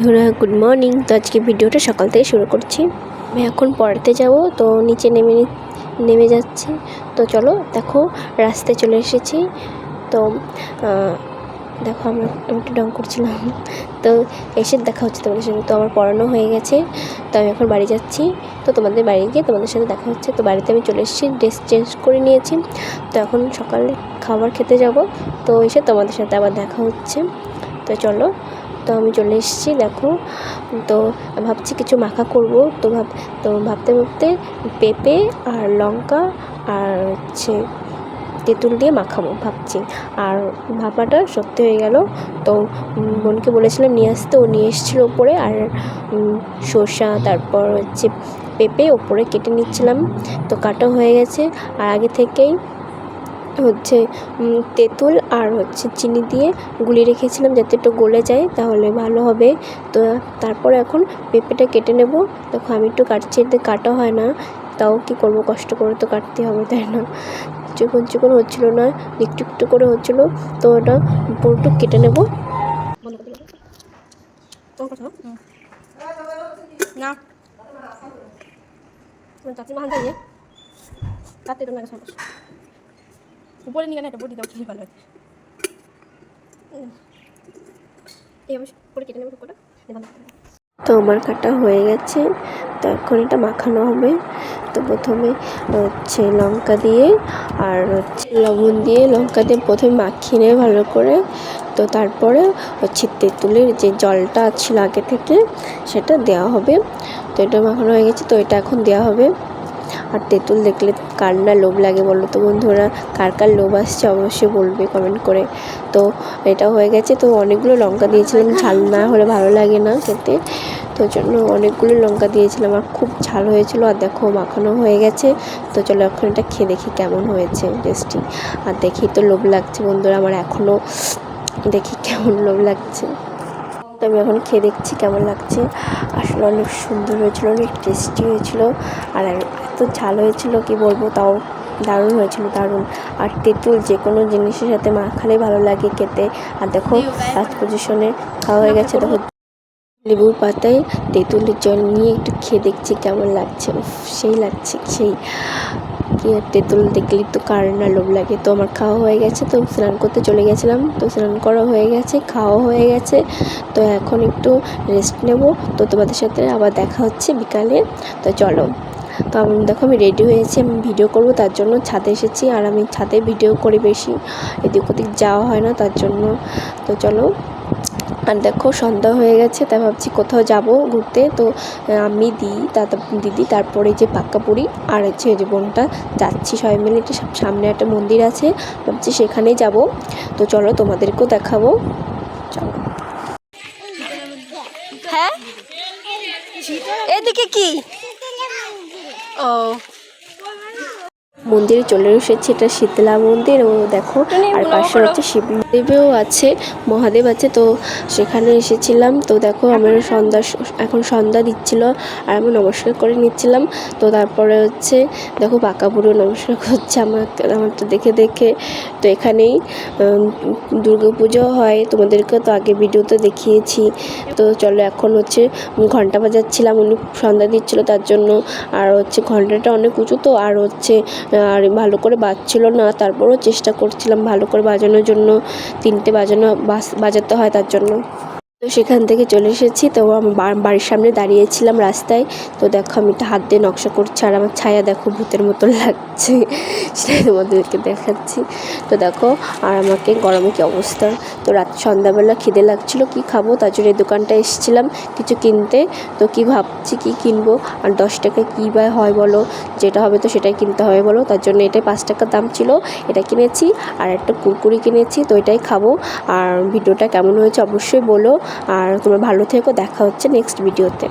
ধরা good morning তো আজকে ভিডিওটা সকাল থেকে শুরু করছি। আমি এখন পড়াতে যাব, তো নিচে নেমে নেমে যাচ্ছি। তো চলো, দেখো, রাস্তায় চলে এসেছি। তো দেখো, আমরা আমি একটু ডং করছিলাম। তো এসে দেখা হচ্ছে তোমাদের সাথে। তো আমার পড়ানো হয়ে গেছে। তো আমি এখন বাড়ি যাচ্ছি। তো তোমাদের বাড়ি গিয়ে তোমাদের সাথে দেখা হচ্ছে। তো বাড়িতে আমি চলে এসেছি ড্রেস চেঞ্জ করে নিয়েছি। তো এখন সকালে খাবার খেতে যাব। তো এসে তোমাদের সাথে আবার দেখা হচ্ছে। তো চলো তো আমি চলে এসেছি, দেখো। তো ভাবছি কিছু মাখা করব। তো ভাব, তো ভাবতে ভাবতে পেঁপে আর লঙ্কা আর হচ্ছে তেঁতুল দিয়ে মাখাবো ভাবছি। আর ভাপাটা সত্যি হয়ে গেল। তো বোনকে বলেছিলাম নিয়ে আসতে, ও নিয়ে এসেছিল ওপরে। আর শসা তারপর হচ্ছে পেঁপে ওপরে কেটে নিচ্ছিলাম। তো কাটা হয়ে গেছে। আর আগে থেকেই হচ্ছে তেঁতুল আর হচ্ছে চিনি দিয়ে গুলি রেখেছিলাম যাতে একটু গলে যায়, তাহলে ভালো হবে। তো তারপর এখন পেঁপেটা কেটে নেব। দেখো, আমি একটু কাটছি, এতে কাটা হয় না। তাও কি করব? কষ্ট করে তো কাটতে হবে, তাই না? চিকন চিকন হচ্ছিল না, একটু একটু করে হচ্ছিল, তো ওটা পুরোটুক কেটে নেব। না। চাচি মাহান সমস্যা। উপরে নিয়ে এটা বডি দাও খেলে ভালো হয়। তো আমার কাটা হয়ে গেছে, তো এখন এটা মাখানো হবে। তো প্রথমে হচ্ছে লঙ্কা দিয়ে আর হচ্ছে লবণ দিয়ে লঙ্কা দিয়ে প্রথমে মাখিয়ে নেবে ভালো করে। তো তারপরে হচ্ছে তেঁতুলের যে জলটা ছিল আগে থেকে, সেটা দেওয়া হবে। তো এটা মাখানো হয়ে গেছে, তো এটা এখন দেওয়া হবে। আর তেঁতুল দেখলে কার না লোভ লাগে বলো তো বন্ধুরা? কার কার লোভ আসছে অবশ্যই বলবে কমেন্ট করে। তো এটা হয়ে গেছে, তো অনেকগুলো লঙ্কা দিয়েছিলাম, ঝাল না হলে ভালো লাগে না খেতে। তো জন্য অনেকগুলো লঙ্কা দিয়েছিলাম আর খুব ঝাল হয়েছিল আর দেখো মাখানো হয়ে গেছে। তো চলো এখন এটা খেয়ে দেখি কেমন হয়েছে টেস্টি আর দেখি তো লোভ লাগছে বন্ধুরা, আমার এখনও দেখি কেমন লোভ লাগছে। তো আমি এখন খেয়ে দেখছি কেমন লাগছে। আসলে অনেক সুন্দর হয়েছিল, অনেক টেস্টি হয়েছিল। আর এত ঝাল হয়েছিল, কি বলব, তাও দারুণ হয়েছিল, দারুণ। আর তেঁতুল যে কোনো জিনিসের সাথে মাখালে ভালো লাগে খেতে। আর দেখো লাস্ট পজিশনে খাওয়া হয়ে গেছে, দেখো, লেবুর পাতায় তেঁতুলের জল নিয়ে একটু খেয়ে দেখছি কেমন লাগছে। সেই লাগছে, সেই। কি তেঁতুল দেখলেই তো কার না লোভ লাগে। তো আমার খাওয়া হয়ে গেছে, তো স্নান করতে চলে গেছিলাম। তো স্নান করা হয়ে গেছে খাওয়া হয়ে গেছে। তো এখন একটু রেস্ট নেব। তো তোমাদের সাথে আবার দেখা হচ্ছে বিকালে। তো চলো। তো আমি দেখো আমি রেডি হয়েছি, আমি ভিডিও করব, তার জন্য ছাদে এসেছি। আর আমি ছাদে ভিডিও করি বেশি। এদিক ওদিক যাওয়া হয় না, তার জন্য। তো চলো। আর দেখো সন্ধ্যা হয়ে গেছে, তাই ভাবছি কোথাও যাব ঘুরতে। তো আমি দিই দাদা, তারপরে যে পাক্কা পাক্কাপুরি আর হচ্ছে যে বোনটা, যাচ্ছি সবাই মিলে। সামনে একটা মন্দির আছে, ভাবছি সেখানেই যাব। তো চলো তোমাদেরকেও দেখাবো। চলো। হ্যাঁ? এদিকে কি? ও। মন্দিরে চলে এসেছি এটা শীতলা মন্দির ও দেখো আর পাশে হচ্ছে শিবদেবেও আছে মহাদেব আছে তো সেখানে এসেছিলাম তো দেখো আমার সন্ধ্যা এখন সন্ধ্যা দিচ্ছিল আর আমি নমস্কার করে নিচ্ছিলাম তো তারপরে হচ্ছে দেখো পাকা বুড়ো নমস্কার করছে আমার আমার তো দেখে দেখে তো এখানেই দুর্গা পুজো হয় তোমাদেরকে তো আগে ভিডিওতে দেখিয়েছি তো চলো এখন হচ্ছে ঘণ্টা বাজাচ্ছিলাম উনি সন্ধ্যা দিচ্ছিল তার জন্য আর হচ্ছে ঘন্টাটা অনেক উঁচু তো আর হচ্ছে আর ভালো করে বাজছিল না, তারপরও চেষ্টা করছিলাম ভালো করে বাজানোর জন্য, তিনটে বাজানো বাজাতে হয় তার জন্য। তো সেখান থেকে চলে এসেছি, তো আমি বাড়ির সামনে দাঁড়িয়েছিলাম রাস্তায়, তো দেখো আমি একটা হাত দিয়ে নকশা করছি, আর আমার ছায়া দেখো ভূতের মতো লাগছে। সেটাই তোমাদেরকে দেখাচ্ছি। তো দেখো, আর আমাকে গরমে কী অবস্থা? তো রাত সন্ধ্যাবেলা খিদে লাগছিল, কি খাব? তার জন্য এই দোকানটা এসেছিলাম কিছু কিনতে। তো কি ভাবছি, কি কিনবো? আর দশ টাকা কী বা হয় বলো? যেটা হবে তো সেটাই কিনতে হবে বলো? তার জন্য এটাই পাঁচ টাকা দাম ছিল, এটা কিনেছি। আর একটা কুরকুরি কিনেছি, তো এটাই খাব। আর ভিডিওটা কেমন হয়েছে অবশ্যই বলো। আর তোমরা ভালো থেকো, দেখা হচ্ছে নেক্সট ভিডিওতে